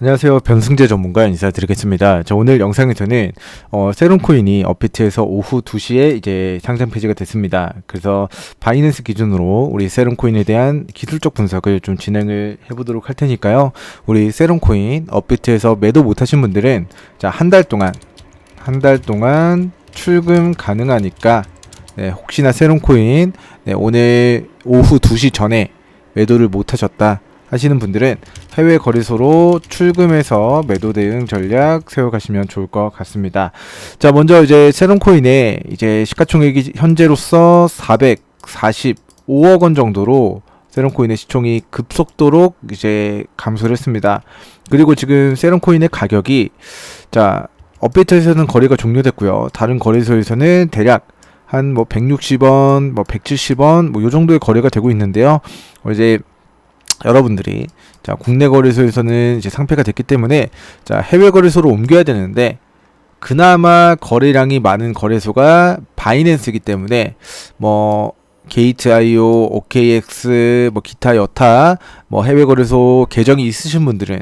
안녕하세요. 변승재 전문가 인사드리겠습니다. 자, 오늘 영상에서는 어, 세론코인이 업비트에서 오후 2시에 이제 상장 폐지가 됐습니다. 그래서 바이낸스 기준으로 우리 세론코인에 대한 기술적 분석을 좀 진행을 해보도록 할 테니까요. 우리 세론코인 업비트에서 매도 못하신 분들은 자, 한 달 동안 한 달 동안 출금 가능하니까 네, 혹시나 세론코인 네, 오늘 오후 2시 전에 매도를 못하셨다 하시는 분들은 해외 거래소로 출금해서 매도 대응 전략 세워가시면 좋을 것 같습니다. 자, 먼저 이제 세론코인의 이제 시가총액이 현재로서 445억 원 정도로 세론코인의 시총이 급속도로 이제 감소를 했습니다. 그리고 지금 세론코인의 가격이 자, 업데이트에서는 거래가 종료됐고요. 다른 거래소에서는 대략 한 뭐 160원, 뭐 170원, 뭐 요 정도의 거래가 되고 있는데요. 어, 이제 여러분들이 자 국내 거래소에서는 이제 상패가 됐기 때문에 자 해외 거래소로 옮겨야 되는데 그나마 거래량이 많은 거래소가 바이낸스이기 때문에 뭐 게이트.io, OKX, 뭐 기타 여타 뭐 해외 거래소 계정이 있으신 분들은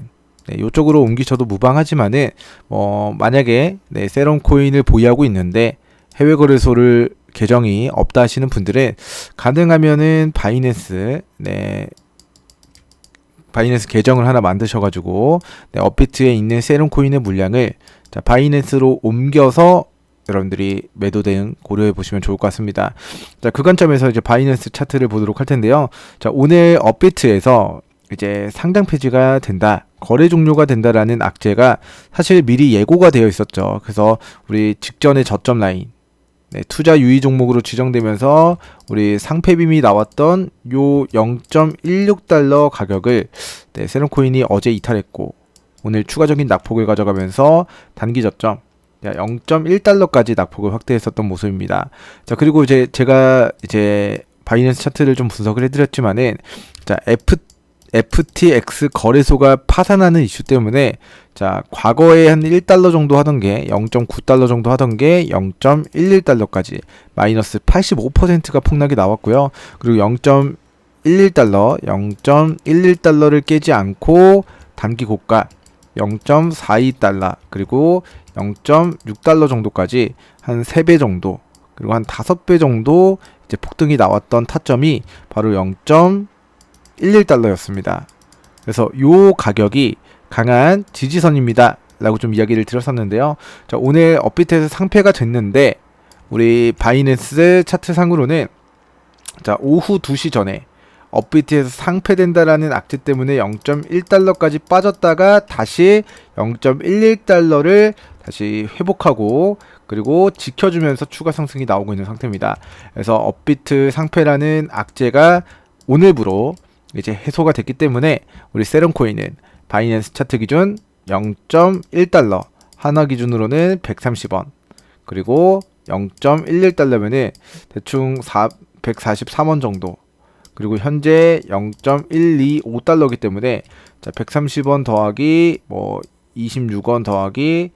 네, 이쪽으로 옮기셔도 무방하지만은 뭐 만약에 네, 세럼 코인을 보유하고 있는데 해외 거래소를 계정이 없다 하시는 분들은 가능하면은 바이낸스 네 바이낸스 계정을 하나 만드셔가지고 네, 업비트에 있는 세럼 코인의 물량을 자, 바이낸스로 옮겨서 여러분들이 매도 대응 고려해 보시면 좋을 것 같습니다. 자, 그 관점에서 이제 바이낸스 차트를 보도록 할 텐데요. 자, 오늘 업비트에서 이제 상장 폐지가 된다. 거래 종료가 된다라는 악재가 사실 미리 예고가 되어 있었죠. 그래서 우리 직전의 저점 라인 네, 투자 유의 종목으로 지정되면서 우리 상패빔이 나왔던 요 0.16달러 가격을 네, 세럼코인이 어제 이탈했고 오늘 추가적인 낙폭을 가져가면서 단기 저점 0.1달러까지 낙폭을 확대했었던 모습입니다. 자 그리고 이제 제가 이제 바이낸스 차트를 좀 분석을 해드렸지만은 자 F FTX 거래소가 파산하는 이슈 때문에 자 과거에 한 1달러 정도 하던 게 0.9달러 정도 하던 게 0.11달러까지 마이너스 85%가 폭락이 나왔고요. 그리고 0.11달러, 0.11달러를 깨지 않고 단기 고가 0.42달러 그리고 0.6달러 정도까지 한 3배 정도 그리고 한 5배 정도 이제 폭등이 나왔던 타점이 바로 0. 11달러였습니다. 그래서 요 가격이 강한 지지선입니다. 라고 좀 이야기를 드렸었는데요. 자, 오늘 업비트에서 상패가 됐는데 우리 바이낸스 차트 상으로는 자, 오후 2시 전에 업비트에서 상패된다라는 악재 때문에 0.1달러까지 빠졌다가 다시 0.11달러를 다시 회복하고 그리고 지켜주면서 추가 상승이 나오고 있는 상태입니다. 그래서 업비트 상패라는 악재가 오늘부로 이제 해소가 됐기 때문에 우리 세럼코인은 바이낸스 차트 기준 0.1달러 하나 기준으로는 130원 그리고 0.11달러면은 대충 4, 143원 정도 그리고 현재 0.125달러기 때문에 자 130원 더하기 뭐 26원 더하기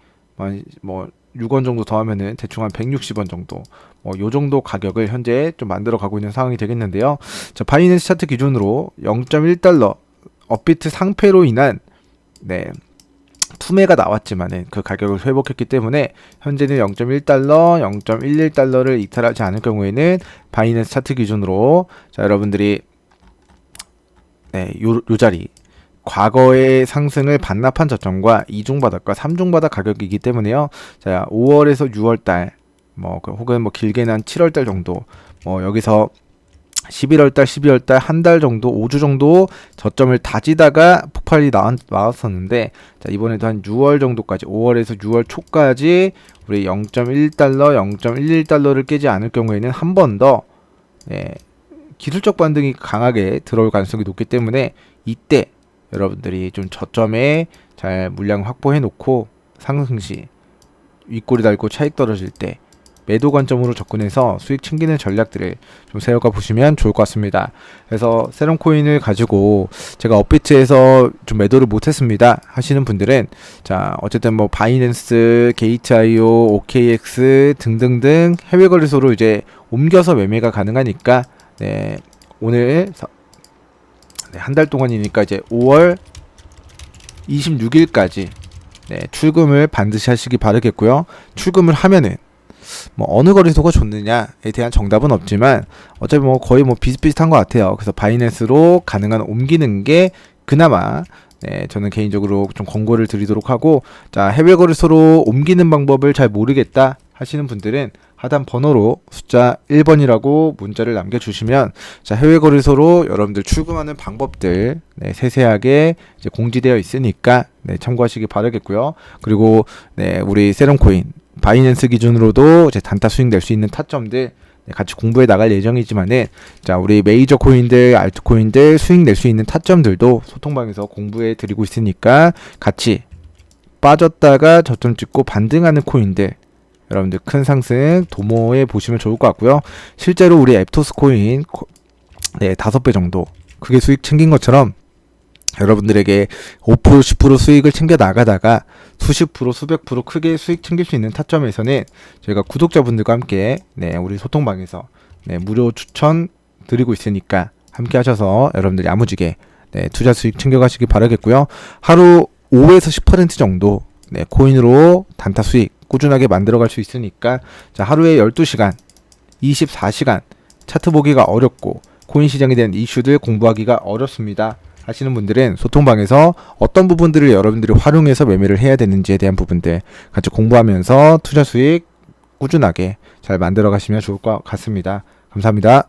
뭐 6원 정도 더하면은 대충 한 160원 정도 뭐요 정도 가격을 현재 좀 만들어 가고 있는 상황이 되겠는데요. 자, 바이낸스 차트 기준으로 0.1달러 업비트 상패로 인한 네. 투매가 나왔지만은 그 가격을 회복했기 때문에 현재는 0.1달러, 0.11달러를 이탈하지 않을 경우에는 바이낸스 차트 기준으로 자, 여러분들이 네, 요, 요 자리 과거의 상승을 반납한 저점과 이중 바닥과 삼중 바닥 가격이기 때문에요. 자, 5월에서 6월 달, 뭐그 혹은 뭐 길게는 한 7월 달 정도, 뭐 여기서 11월 달, 12월 달 한 달 정도, 5주 정도 저점을 다지다가 폭발이 나왔, 나왔었는데 자, 이번에도 한 6월 정도까지 5월에서 6월 초까지 우리 0.1달러, 0.11달러를 깨지 않을 경우에는 한 번더 네, 기술적 반등이 강하게 들어올 가능성이 높기 때문에 이때 여러분들이 좀 저점에 잘 물량 확보해 놓고 상승 시 윗골이 달고 차익 떨어질 때 매도 관점으로 접근해서 수익 챙기는 전략들을 좀 세워가 보시면 좋을 것 같습니다. 그래서 세럼 코인을 가지고 제가 업비트에서 좀 매도를 못했습니다 하시는 분들은 자 어쨌든 뭐 바이낸스, 게이트.io, OKX 등등등 해외 거래소로 이제 옮겨서 매매가 가능하니까 네 오늘 네, 한 달 동안이니까 이제 5월 26일까지 네, 출금을 반드시 하시기 바라겠고요. 출금을 하면은 뭐 어느 거래소가 좋느냐에 대한 정답은 없지만 어차피 뭐 거의 뭐 비슷비슷한 것 같아요. 그래서 바이낸스로 가능한 옮기는 게 그나마 네, 저는 개인적으로 좀 권고를 드리도록 하고 자 해외 거래소로 옮기는 방법을 잘 모르겠다 하시는 분들은 하단 번호로 숫자 1번이라고 문자를 남겨주시면 자 해외 거래소로 여러분들 출금하는 방법들 네, 세세하게 이제 공지되어 있으니까 네, 참고하시기 바라겠고요. 그리고 네, 우리 세럼코인 바이낸스 기준으로도 이제 단타 수익 낼수 있는 타점들 네, 같이 공부해 나갈 예정이지만은 자 우리 메이저 코인들 알트코인들 수익 낼 수 있는 타점들도 소통방에서 공부해 드리고 있으니까 같이 빠졌다가 저점 찍고 반등하는 코인들 여러분들 큰 상승 도모해 보시면 좋을 것 같고요. 실제로 우리 앱토스 코인 코- 네 다섯 배 정도 크게 수익 챙긴 것처럼 여러분들에게 5% 10% 수익을 챙겨 나가다가 수십 프로 수백 프로 크게 수익 챙길 수 있는 타점에서는 저희가 구독자분들과 함께 네 우리 소통방에서 네 무료 추천 드리고 있으니까 함께 하셔서 여러분들이 야무지게 네 투자 수익 챙겨가시기 바라겠고요 하루 5에서 10% 정도 네 코인으로 단타 수익 꾸준하게 만들어갈 수 있으니까 자 하루에 12시간 24시간 차트 보기가 어렵고 코인 시장에 대한 이슈들 공부하기가 어렵습니다. 하시는 분들은 소통방에서 어떤 부분들을 여러분들이 활용해서 매매를 해야 되는지에 대한 부분들 같이 공부하면서 투자 수익 꾸준하게 잘 만들어 가시면 좋을 것 같습니다. 감사합니다.